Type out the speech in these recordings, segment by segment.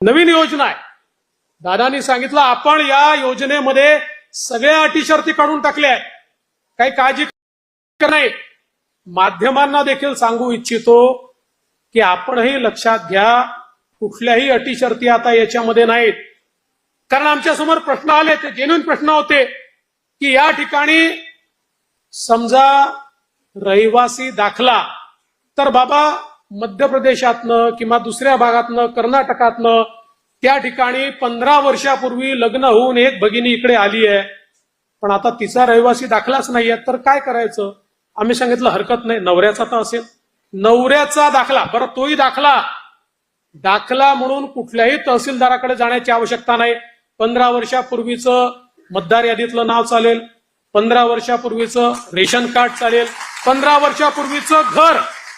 नवीन योजना आहे. दादानी सांगितलं आपण या योजनेमध्ये सगळ्या अटी शर्ती काढून टाकल्या आहेत. काही काळजी नाही. माध्यमांना देखील सांगू इच्छितो की आपणही लक्षात घ्या कुठल्याही अटी शर्ती आता याच्यामध्ये नाहीत. कारण आमच्यासमोर प्रश्न आले ते जेन्युन प्रश्न होते की या ठिकाणी समजा रहिवासी दाखला तर बाबा मध्य प्रदेशातनं किंवा दुसऱ्या भागातनं कर्नाटकातनं त्या ठिकाणी पंधरा वर्षापूर्वी लग्न होऊन एक भगिनी इकडे आली आहे. पण आता तिचा रहिवासी दाखलाच नाहीये तर काय करायचं? आम्ही सांगितलं हरकत नाही. नवऱ्याचा तर असेल. नवऱ्याचा दाखला बरं तोही दाखला. दाखला म्हणून कुठल्याही तहसीलदाराकडे जाण्याची आवश्यकता नाही. पंधरा वर्षापूर्वीचं मतदार यादीतलं नाव चालेल. पंधरा वर्षापूर्वीचं रेशन कार्ड चालेल. पंधरा वर्षापूर्वीचं घर.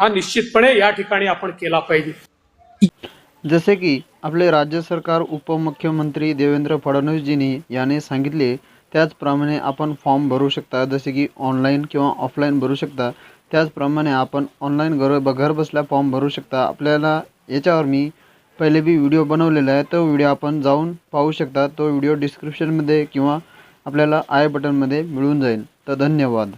हा निश्चितपणे या ठिकाणी आपण केला पाहिजे. जसे की आपले राज्य सरकार उपमुख्यमंत्री देवेंद्र फडणवीसजींनी याने सांगितले त्याचप्रमाणे आपण फॉर्म भरू शकता जसे की ऑनलाईन किंवा ऑफलाईन भरू शकता. त्याचप्रमाणे आपण ऑनलाईन घर घर बसल्या फॉर्म भरू शकता. आपल्याला याच्यावर मी पहिले बी व्हिडिओ बनवलेला आहे तो व्हिडिओ आपण जाऊन पाहू शकता. तो व्हिडिओ डिस्क्रिप्शनमध्ये किंवा आपल्याला आय बटनमध्ये मिळून जाईल. तर धन्यवाद.